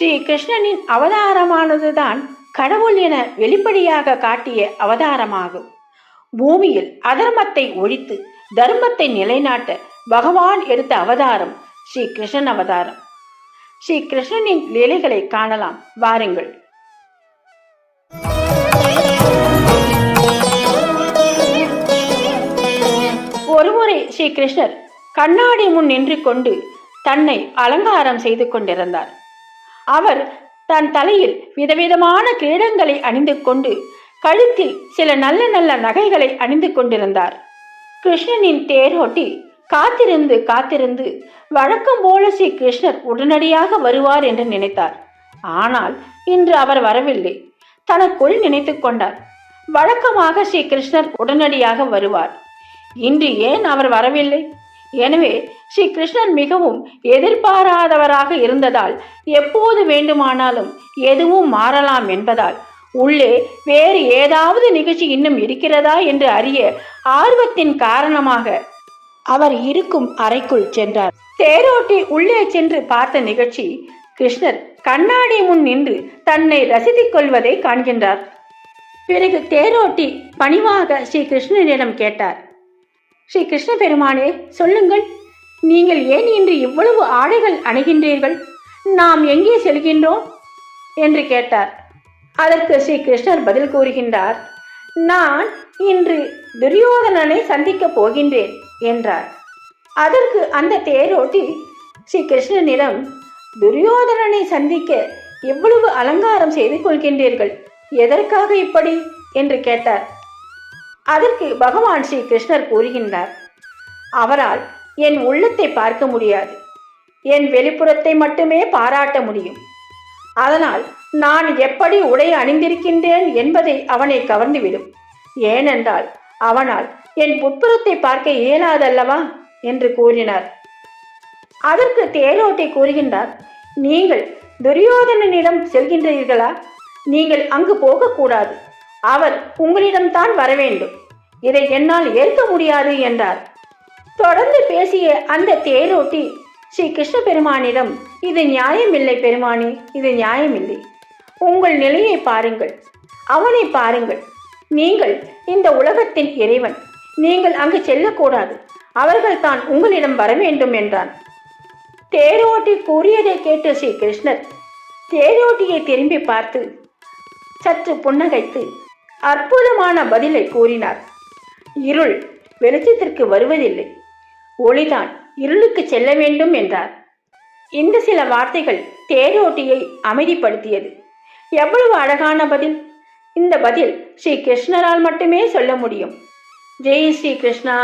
ஸ்ரீ கிருஷ்ணனின் அவதாரமானதுதான் கடவுள் என வெளிப்படையாக காட்டிய அவதாரமாகும். பூமியில் அதர்மத்தை ஒழித்து தர்மத்தை நிலைநாட்ட பகவான் எடுத்த அவதாரம் ஸ்ரீ கிருஷ்ணன் அவதாரம். ஸ்ரீ கிருஷ்ணனின் லீலைகளை காணலாம். வாருங்கள். ஒருமுறை ஸ்ரீ கிருஷ்ணர் கண்ணாடி முன் நின்று கொண்டு தன்னை அலங்காரம் செய்து கொண்டிருந்தார். அவர் தன் தலையில் விதவிதமான கிரீடங்களை அணிந்து கொண்டு கழுத்தில் சில நல்ல நல்ல நகைகளை அணிந்து கொண்டிருந்தார். கிருஷ்ணனின் தேரோட்டி காத்திருந்து காத்திருந்து வழக்கம் போல ஸ்ரீ கிருஷ்ணர் உடனடியாக வருவார் என்று நினைத்தார். ஆனால் இன்று அவர் வரவில்லை. தனக்குள் நினைத்து கொண்டார். வழக்கமாக ஸ்ரீ கிருஷ்ணர் உடனடியாக வருவார். இன்று ஏன் அவர் வரவில்லை? எனவே ஸ்ரீ கிருஷ்ணன் மிகவும் எதிர்பாராதவராக இருந்ததால் எப்போது வேண்டுமானாலும் எதுவும் மாறலாம் என்பதால் உள்ளே வேறு ஏதாவது நிகழ்ச்சி இன்னும் இருக்கிறதா என்று அறிய ஆர்வத்தின் காரணமாக அவர் இருக்கும் அறைக்குள் சென்றார். தேரோட்டி உள்ளே சென்று பார்த்த நிகழ்ச்சி கிருஷ்ணர் கண்ணாடி முன் நின்று தன்னை ரசித்துக் கொள்வதை காண்கின்றார். பிறகு தேரோட்டி பணிவாக ஸ்ரீ கிருஷ்ணனிடம் கேட்டார். ஸ்ரீ கிருஷ்ண பெருமானே சொல்லுங்கள். நீங்கள் ஏன் இன்று இவ்வளவு ஆடைகள் அணுகின்றீர்கள்? நாம் எங்கே செல்கின்றோம்? என்று கேட்டார். அதற்கு ஸ்ரீ கிருஷ்ணர் பதில் கூறுகின்றார் நான் இன்று துரியோதனனை சந்திக்கப் போகின்றேன் என்றார். அதற்கு அந்த தேரோட்டி ஸ்ரீ கிருஷ்ணனிடம் துரியோதனனை சந்திக்க எவ்வளவு அலங்காரம் செய்து கொள்கின்றீர்கள் எதற்காக இப்படி? என்று கேட்டார். அதற்கு பகவான் ஸ்ரீ கிருஷ்ணர் கூறுகின்றார் அவரால் என் உள்ளத்தை பார்க்க முடியாது. என் வெளிப்புறத்தை மட்டுமே பாராட்ட முடியும். அதனால் நான் எப்படி உடை அணிந்திருக்கின்றேன் என்பதை அவனை கவர்ந்துவிடும். ஏனென்றால் அவனால் என் உட்புறத்தை பார்க்க இயலாதல்லவா? என்று கூறினார். அதற்கு தேரோட்டி கூறுகின்றார் நீங்கள் துரியோதனனிடம் செல்கின்றீர்களா? நீங்கள் அங்கு போகக்கூடாது. அவர் உங்களிடம்தான் வர வேண்டும் இதை என்னால் ஏற்க முடியாது என்றார். தொடர்ந்து பேசிய அந்த தேரோட்டி ஸ்ரீ கிருஷ்ண பெருமானிடம் இது நியாயமில்லை பெருமானே இது நியாயமில்லை. உங்கள் நிலையை பாருங்கள். அவனை பாருங்கள். நீங்கள் இந்த உலகத்தின் இறைவன். நீங்கள் அங்கு செல்லக்கூடாது. அவர்கள் தான் உங்களிடம் வர வேண்டும் என்றான். தேரோட்டி கூறியதை கேட்டு ஸ்ரீ கிருஷ்ணர் தேரோட்டியை திரும்பி பார்த்து சற்று புன்னகைத்து அற்புதமான பதிலை கூறினார். இருள் வெளிச்சத்திற்கு வருவதில்லை. ஒளிதான் இருளுக்கு செல்ல வேண்டும் என்றார். இந்த சில வார்த்தைகள் தேரோட்டியை அமைதிப்படுத்தியது. எவ்வளவு அழகான பதில். இந்த பதில் ஸ்ரீ கிருஷ்ணரால் மட்டுமே சொல்ல முடியும். ஜெய் ஸ்ரீ கிருஷ்ணா.